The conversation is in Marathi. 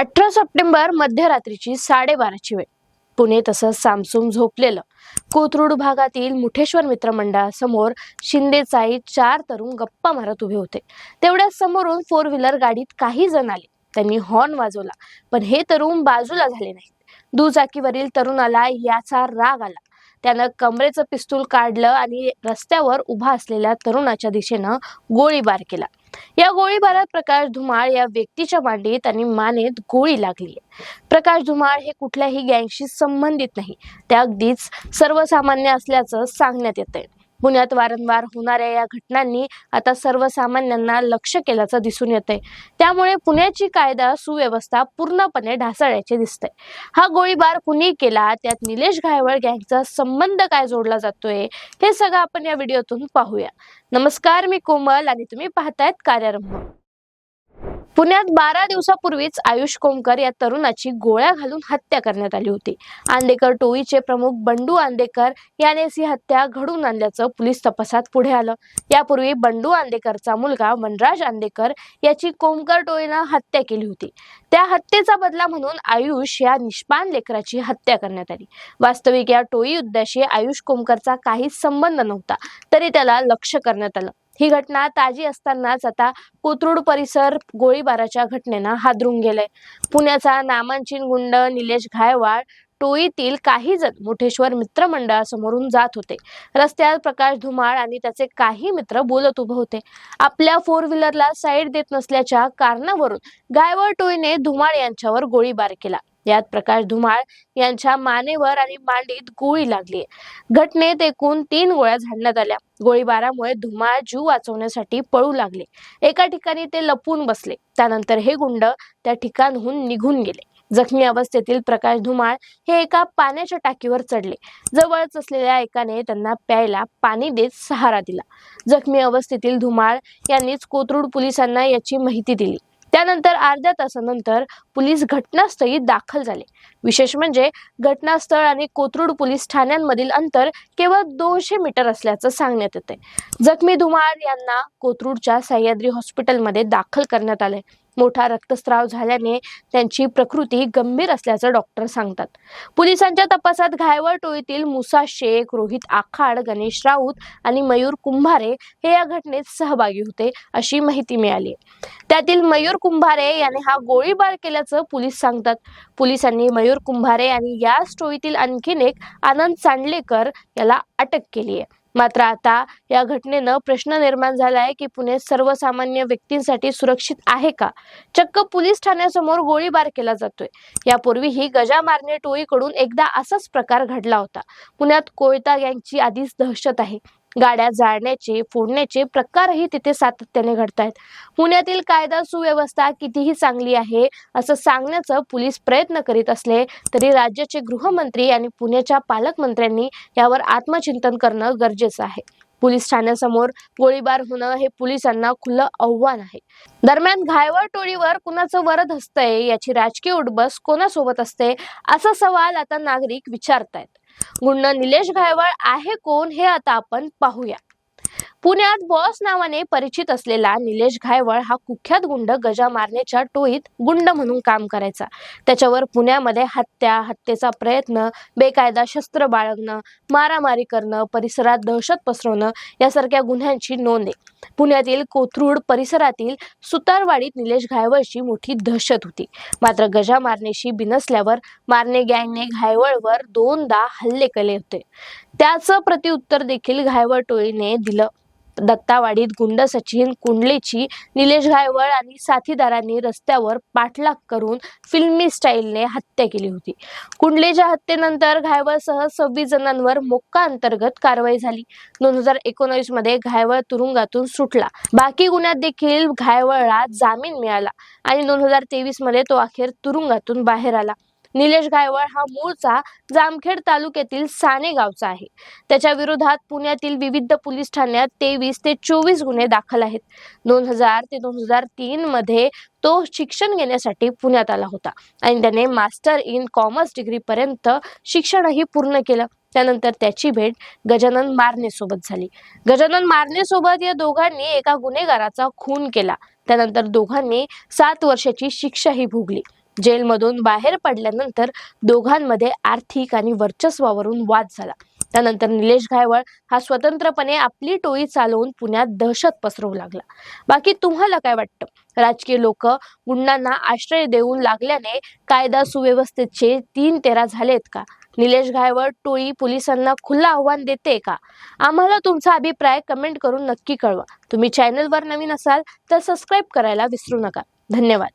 अठरा सप्टेंबर मध्यरात्रीची साडेबाराची वेळ. पुणे तसंच सामसूम झोपलेलं. कोथरूड भागातील मुठेश्वर मित्रमंडळासमोर शिंदेचाई चार तरुण गप्पा मारत उभे होते. तेवढ्याच समोरून फोर व्हीलर गाडीत काही जण आले. त्यांनी हॉर्न वाजवला पण हे तरुण बाजूला झाले नाहीत. दुचाकीवरील तरुणाला याचा राग आला. त्यानं कमरेचं पिस्तूल काढलं आणि रस्त्यावर उभा असलेल्या तरुणाच्या दिशेनं गोळीबार केला. या गोळीबारात प्रकाश धुमाळ या व्यक्तीच्या मांडीत आणि मानेत गोळी लागली प्रकाश धुमाळ हे कुठल्याही गँगशी संबंधित नाही. ते अगदीच सर्वसामान्य असल्याचं सांगण्यात येतंय. पुण्यात वारंवार होणाऱ्या या घटनांनी आता सर्वसामान्यांना लक्ष केल्याचं दिसून येतंय. त्यामुळे पुण्याची कायदा सुव्यवस्था पूर्णपणे ढासळल्याचे दिसतंय. हा गोळीबार कुणी केला त्यात निलेश घायवळ गँगचा संबंध काय जोडला जातोय हे सगळं आपण या व्हिडिओतून पाहूया. नमस्कार मी कोमल आणि तुम्ही पाहतायत कार्यारंभ. पुण्यात बारा दिवसापूर्वीच आयुष कोमकर या तरुणाची गोळ्या घालून हत्या करण्यात आली होती. आंदेकर टोळीचे प्रमुख बंडू आंदेकर यानेच ही हत्या घडून आणल्याचं पोलीस तपासात पुढे आलं. यापूर्वी बंडू आंदेकरचा मुलगा वनराज आंदेकर याची कोमकर टोळीनं हत्या केली होती. त्या हत्येचा बदला म्हणून आयुष या निष्पान लेकराची हत्या करण्यात आली. वास्तविक या टोळी युद्धाशी आयुष कोमकरचा काहीच संबंध नव्हता तरी त्याला लक्ष करण्यात आलं. ही घटना ताजी असतानाच आता कोथरूड परिसर गोळीबाराच्या घटनेनं हादरून गेलाय. पुण्याचा नामांचिन गुंड निलेश घायवाळ टोळीतील काही जण मुठेश्वर मित्र मंडळासमोरून जात होते. रस्त्यात प्रकाश धुमाळ आणि त्याचे काही मित्र बोलत उभे होते. आपल्या फोर व्हीलरला साईड देत नसल्याच्या कारणावरून गायवळ टोळीने धुमाळ यांच्यावर गोळीबार केला. यात प्रकाश धुमाळ यांच्या मानेवर आणि मांडीत गोळी लागली. घटनेत एकूण तीन गोळ्या झाडण्यात आल्या. गोळीबारामुळे धुमाळ जीव वाचवण्यासाठी पळू लागले. एका ठिकाणी ते लपून बसले. त्यानंतर हे गुंड त्या ठिकाणहून निघून गेले. जखमी अवस्थेतील प्रकाश धुमाळ हे एका पाण्याच्या टाकीवर चढले. जवळच असलेल्या एकाने त्यांना प्यायला पाणी देत सहारा दिला. जखमी अवस्थेतील धुमाळ यांनीच कोथरूड पोलिसांना याची माहिती दिली. त्यानंतर अर्ध्या तासानंतर पोलीस घटनास्थळी दाखल झाले. विशेष म्हणजे घटनास्थळ आणि कोथरूड पोलीस ठाण्यांमधील अंतर केवळ दोनशे मीटर असल्याचं सांगण्यात येते जखमी धुमाळ यांना कोथरूडच्या सह्याद्री हॉस्पिटलमध्ये दाखल करण्यात आले मोठा रक्तस्राव झाल्याने त्यांची प्रकृती गंभीर असल्याचं डॉक्टर सांगतात. पोलिसांच्या तपासात घायवळ टोळीतील मुसा शेख रोहित आखाड गणेश राऊत आणि मयूर कुंभारे हे या घटनेत सहभागी होते अशी माहिती मिळाली. त्यातील मयूर कुंभारे याने हा गोळीबार केल्याचं पोलीस सांगतात. पोलिसांनी मयूर कुंभारे आणि याच टोळीतील आणखीन एक आनंद चांडलेकर याला अटक केली आहे मात्र आता या घटनेनं प्रश्न निर्माण झाला आहे की पुणे सर्वसामान्य व्यक्तींसाठी सुरक्षित आहे का? चक्क पोलीस ठाण्यासमोर गोळीबार केला जातोय. यापूर्वी ही गजा मारणे टोळीकडून एकदा असाच प्रकार घडला होता. पुण्यात कोयता गँगची आधीच दहशत आहे. गाड्या जाळण्याचे फोडण्याचे प्रकारही तिथे सातत्याने घडत आहेत पुण्यातील कायदा सुव्यवस्था कितीही चांगली आहे असं सांगण्याचं पोलीस प्रयत्न करीत असले तरी राज्याचे गृहमंत्री आणि पुण्याच्या पालकमंत्र्यांनी यावर आत्मचिंतन करणं गरजेचं आहे. पोलीस ठाण्यासमोर गोळीबार होणं हे पोलिसांना खुलं आव्हान आहे. दरम्यान घायवळ टोळीवर कुणाचं वरद असतंय याची राजकीय उडबस कोणासोबत असते असा सवाल आता नागरिक विचारतायत. गुंड निलेश गायवाळ आहे कोण हे आता आपण पाहूया. पुण्यात बॉस नावाने परिचित असलेला निलेश घायवळ हा कुख्यात गुंड गजा मारण्याच्या टोळीत गुंड म्हणून काम करायचा. त्याच्यावर पुण्यामध्ये हत्या हत्येचा प्रयत्न बेकायदा शस्त्र बाळगणं मारामारी करणं परिसरात दहशत पसरवणं यासारख्या गुन्ह्यांची नोंद आहे. पुण्यातील कोथरूड परिसरातील सुतारवाडीत निलेश घायवळची मोठी दहशत होती. मात्र गजा मारणेशी बिनसल्यावर मारणे गँगने घायवळवर दोनदा हल्ले केले होते. त्याचं प्रत्युत्तर देखील घायवळ टोळीने दिलं. दत्तावाडीत गुंड सचिन कुंडलेची निलेश घायवळ आणि साथीदारांनी रस्त्यावर पाठलाग करून फिल्मी स्टाईलने हत्या केली होती. कुंडलेच्या हत्येनंतर घायवळसह सव्वीस जणांवर मोक्का अंतर्गत कारवाई झाली. दोन हजार एकोणीसमध्ये घायवळ तुरुंगातून सुटला. बाकी गुन्ह्यात देखील घायवळला जामीन मिळाला आणि दोन हजार तेवीसमध्ये तो अखेर तुरुंगातून बाहेर आला. निलेश गायवळ हा मूळचा जामखेड तालुक्यातील साने गावचा आहे. त्याच्या विरोधात पुण्यातील विविध पोलीस ठाण्यात तेवीस ते चोवीस गुन्हे दाखल आहेत. दोन हजार ते दोन हजार तीन मध्ये तो शिक्षण घेण्यासाठी पुण्यात आला होता आणि त्याने मास्टर इन कॉमर्स डिग्री पर्यंत शिक्षणही पूर्ण केलं. त्यानंतर त्याची भेट गजानन मारणे सोबत झाली. गजानन मारणे सोबत या दोघांनी एका गुन्हेगाराचा खून केला. त्यानंतर दोघांनी सात वर्षाची शिक्षाही भोगली. जेलमधून बाहेर पडल्यानंतर दोघांमध्ये आर्थिक आणि वर्चस्वावरून वाद झाला. त्यानंतर निलेश गायवळ हा स्वतंत्रपणे आपली टोळी चालवून पुण्यात दहशत पसरवू लागला. बाकी तुम्हाला काय वाटतं? राजकीय लोक गुंडांना आश्रय देऊन लागल्याने कायदा सुव्यवस्थेचे तीन तेरा झालेत का? निलेश गायवळ टोळी पोलिसांना खुलं आव्हान देते का? आम्हाला तुमचा अभिप्राय कमेंट करून नक्की कळवा. तुम्ही चॅनलवर नवीन असाल तर सबस्क्राईब करायला विसरू नका. धन्यवाद.